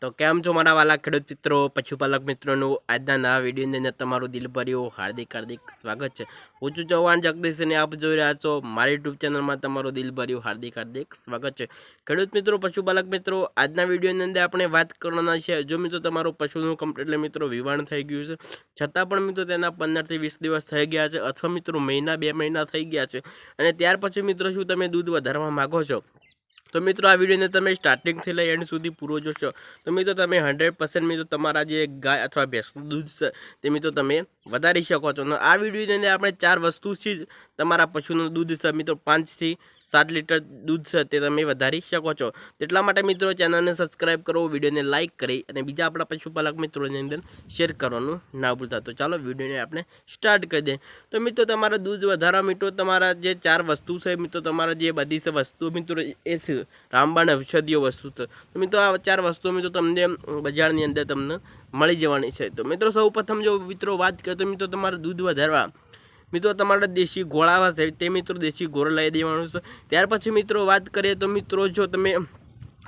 તો કેમ છો મારા વાલા ખેડૂત મિત્રો? પશુપાલક મિત્રોનું આજના નવા વિડીયોની અંદર તમારું દિલભર્યું હાર્દિક હાર્દિક સ્વાગત છે. હું છું ચૌહાણ જગદીશ અને આપ જોઈ રહ્યા છો મારી યુટ્યુબ ચેનલમાં તમારું દિલભર્યું હાર્દિક હાર્દિક સ્વાગત છે. ખેડૂત મિત્રો પશુપાલક મિત્રો, આજના વિડીયોની અંદર આપણે વાત કરવાના છે જો મિત્રો તમારું પશુનું કમ્પ્લીટલી મિત્રો વિવાણ થઈ ગયું છે. છતાં પણ મિત્રો તેના પંદરથી વીસ દિવસ થઈ ગયા છે અથવા મિત્રો મહિના બે મહિના થઈ ગયા છે. અને ત્યાર પછી મિત્રો શું તમે દૂધ વધારવા માગો છો? તો મિત્રો આ વિડીયોને તમે સ્ટાર્ટિંગથી લઈ એન્ડ સુધી પૂરો જોશો. તો મિત્રો તમે હંડ્રેડ પર્સન્ટ મિત્રો તમારા જે ગાય અથવા ભેંસનું દૂધ છે, તે મિત્રો તમે વધારી શકો છો. આ વિડીયોની અંદર આપણે ચાર વસ્તુથી તમારા પશુનું દૂધ છે મિત્રો. પાંચથી સાત લીટર દૂધ છે તે તમે વધારી શકો છો. તેટલા માટે મિત્રો ચેનલને સબસ્ક્રાઇબ કરો, વિડીયોને લાઇક કરી અને બીજા આપણા પશુપાલક મિત્રોની અંદર શેર કરવાનું ના ભૂલતા. તો ચાલો વિડીયોને આપણે સ્ટાર્ટ કરી દઈએ. તો મિત્રો તમારા દૂધ વધારવા મિત્રો તમારા જે ચાર વસ્તુ છે મિત્રો તમારા જે બધી છે વસ્તુ મિત્રો એ છે રામબાણ ઔષધિઓ વસ્તુ છે. તો મિત્રો આ ચાર વસ્તુઓ મિત્રો તમને બજારની અંદર તમને મળી જવાની છે. તો મિત્રો સૌ પ્રથમ જો મિત્રો વાત કરીએ તો મિત્રો તમારે દૂધ વધારવા મિત્રો, તમારા દેશી ઘોડા હશે તે મિત્રો દેશી ઘોડો લઈ દેવાનું છે. ત્યાર પછી મિત્રો, વાત કરીએ તો મિત્રો, જો તમે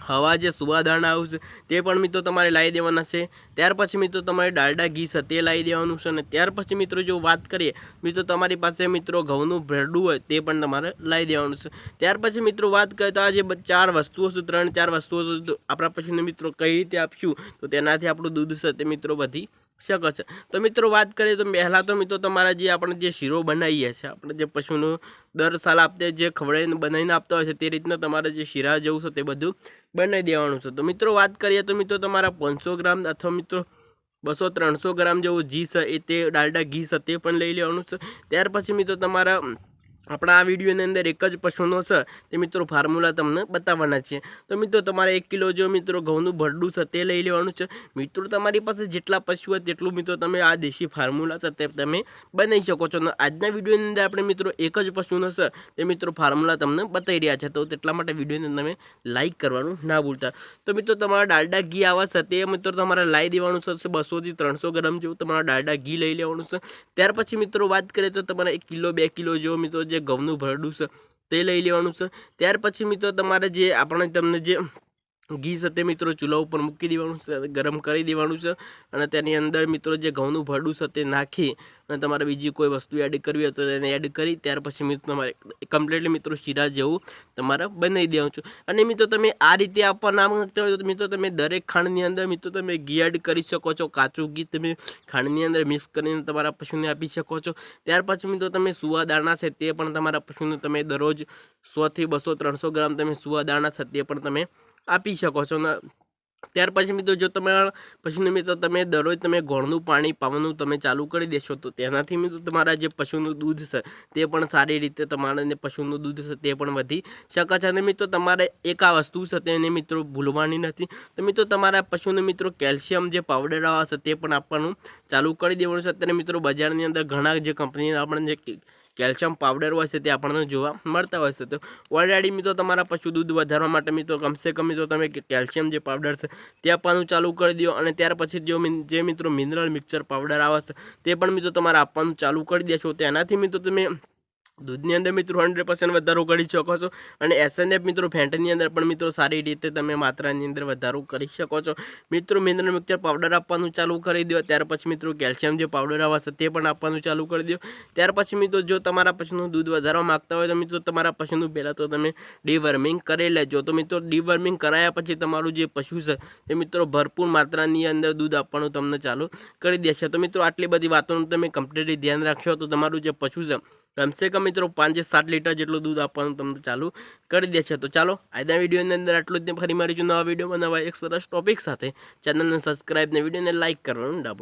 હવા જે સુવાદાણા આવશે તે પણ મિત્રો તમારે લાવી દેવાના છે. ત્યાર પછી મિત્રો, તમારે ડાલડા ઘી છે તે લાવી દેવાનું છે અને ત્યાર પછી મિત્રો, જો વાત કરીએ, મિત્રો, તમારી પાસે મિત્રો ઘઉંનું ભરડું હોય તે પણ તમારે લાવી દેવાનું છે. ત્યાર પછી મિત્રો, વાત કરીએ તો આ જે ચાર વસ્તુઓ છે, ત્રણ ચાર વસ્તુઓ છે આપણા પછી મિત્રો કઈ રીતે આપશું, તો તેનાથી આપણું દૂધ છે તે મિત્રો વધી શકે છે. તો મિત્રો વાત કરીએ તો પહેલાં તો મિત્રો તમારા જે આપણે જે શીરો બનાવીએ છીએ, આપણે જે પશુનું દર સાલ આપણે જે ખવડાવીને બનાવીને આપતા હોય છે, તે રીતના તમારે જે શીરા જેવું છે તે બધું બનાવી દેવાનું છે. તો મિત્રો વાત કરીએ તો મિત્રો તમારા પાંચસો ગ્રામ અથવા મિત્રો બસો ત્રણસો ગ્રામ જેવું ઘી છે, એ તે ડાલડા ઘી છે તે પણ લઈ લેવાનું છે. ત્યાર પછી મિત્રો તમારા આપણા આ વિડીયોની અંદર એક જ પશુનો છે. તે મિત્રો ફોર્મ્યુલા તમને બતાવવાના છે તો મિત્રો તમારે એક કિલો જો મિત્રો ઘઉંનું ભરડું છે તે લઈ લેવાનું છે. મિત્રો તમારી પાસે જેટલા પશુ હોય તેટલું મિત્રો તમે આ દેશી ફોર્મ્યુલા છે તે તમે બનાવી શકો છો. અને આજના વિડીયોની અંદર આપણે મિત્રો એક જ પશુનો છે. તે મિત્રો ફોર્મ્યુલા તમને બતાવી રહ્યા છે. તો તેટલા માટે વિડીયોને તમે લાઇક કરવાનું ના ભૂલતા. તો મિત્રો તમારા ડાલડા ઘી આવા છે તે મિત્રો તમારે લાવી દેવાનું છે. બસોથી ત્રણસો ગ્રામ જેવું તમારા ડાલડા ઘી લઈ લેવાનું છે. ત્યાર પછી મિત્રો વાત કરીએ તો તમારે એક કિલો, બે કિલો જેવો મિત્રો જે ઘઉંનું ભરડું છે તે લઈ લેવાનું છે. ત્યાર પછી મિત્રો તમારે જે આપણે તમને જે ઘી સાથે મિત્રો ચૂલા ઉપર મૂકી દેવાનું છે ગરમ કરી દેવાનું છે, અને તેની અંદર મિત્રો જે ઘઉંનું ભરડું છે તે નાખી, અને તમારે બીજી કોઈ વસ્તુ એડ કરવી હોય તો તેને એડ કરી, ત્યાર પછી મિત્રો તમારે કમ્પ્લીટલી મિત્રો શીરા જેવું તમારે બનાવી દેવાનું છે. અને મિત્રો તમે આ રીતે આપવા ના માંગતા હોય તો મિત્રો તમે દરેક ખાંડની અંદર મિત્રો તમે ઘી એડ કરી શકો છો, કાચું ઘી તમે ખાંડની અંદર મિક્સ કરીને તમારા પશુને આપી શકો છો. ત્યાર પછી મિત્રો તમે સુવા દાણા છે તે પણ તમારા પશુને તમે દરરોજ સોથી બસો, ત્રણસો ગ્રામ તમે સુવા દાણા છે તે પણ તમે આપી શકો છો. ને, ત્યાર પછી મિત્રો જો તમારા પશુને મિત્રો તમે દરરોજ તમે ગોળનું પાણી પાવાનું તમે ચાલુ કરી દેશો, તો તેનાથી મિત્રો તમારા જે પશુનું દૂધ છે, તે પણ સારી રીતે તમારા પશુનું દૂધ છે, તે પણ વધી શકે છે. અને મિત્રો તમારે એક આ વસ્તુ છે, તેને મિત્રો ભૂલવાની નથી. તો મિત્રો તમારા પશુને મિત્રો કેલ્શિયમ જે પાવડર આવે છે, તે પણ આપવાનું ચાલુ કરી દેવાનું છે. અત્યારે મિત્રો બજારની અંદર ઘણા જે કંપનીના આપણને જે કેલ્શિયમ પાવડર હોય છે તે આપણને જોવા મળતા હોય છે. તો ઓલરેડી મિત્રો તમારા પશુ દૂધ વધારવા માટે મિત્રો કમસે કમ મિત્રો તમે કેલ્શિયમ જે પાવડર છે તે આપવાનું ચાલુ કરી દો અને ત્યાર પછી જો જે મિત્રો મિનરલ મિક્સર પાવડર આવે છે તે પણ મિત્રો તમારે આપવાનું ચાલુ કરી દેશો. તેનાથી મિત્રો તમે દૂધની અંદર મિત્રો હંડ્રેડ પર્સન્ટ વધારો કરી શકો છો અને એસએનએફ મિત્રો ફેન્ટની અંદર પણ મિત્રો સારી રીતે તમે માત્રાની અંદર વધારો કરી શકો છો. મિત્રો મિનરલ મિક્સર પાવડર આપવાનું ચાલુ કરી દો, ત્યાર પછી મિત્રો કેલ્શિયમ જે પાવડર આવે છે તે પણ આપવાનું ચાલુ કરી દો. ત્યાર પછી મિત્રો જો તમારા પશુનું દૂધ વધારવા માગતા હોય તો મિત્રો તમારા પશુનું પહેલાં તો તમે ડીવર્મિંગ કરી લેજો. તો મિત્રો ડીવર્મિંગ કરાયા પછી તમારું જે પશુ છે તે મિત્રો ભરપૂર માત્રાની અંદર દૂધ આપવાનું તમને ચાલુ કરી દેશે. તો મિત્રો આટલી બધી વાતોનું તમે કમ્પ્લીટલી ધ્યાન રાખશો તો તમારું જે પશુ છે કમસે કમ મિત્રો પાંચથી સાત લીટર જેટલું દૂધ આપવાનું તમને ચાલુ કરી દેશે. તો ચાલો, આજના વિડીયોની અંદર આટલું જ ફરી મારીશું નવા વિડીયોમાં નવા એક સરસ ટોપિક સાથે. ચેનલને સબસ્ક્રાઈબ ને વિડીયોને લાઇક કરવાનું ભૂલતા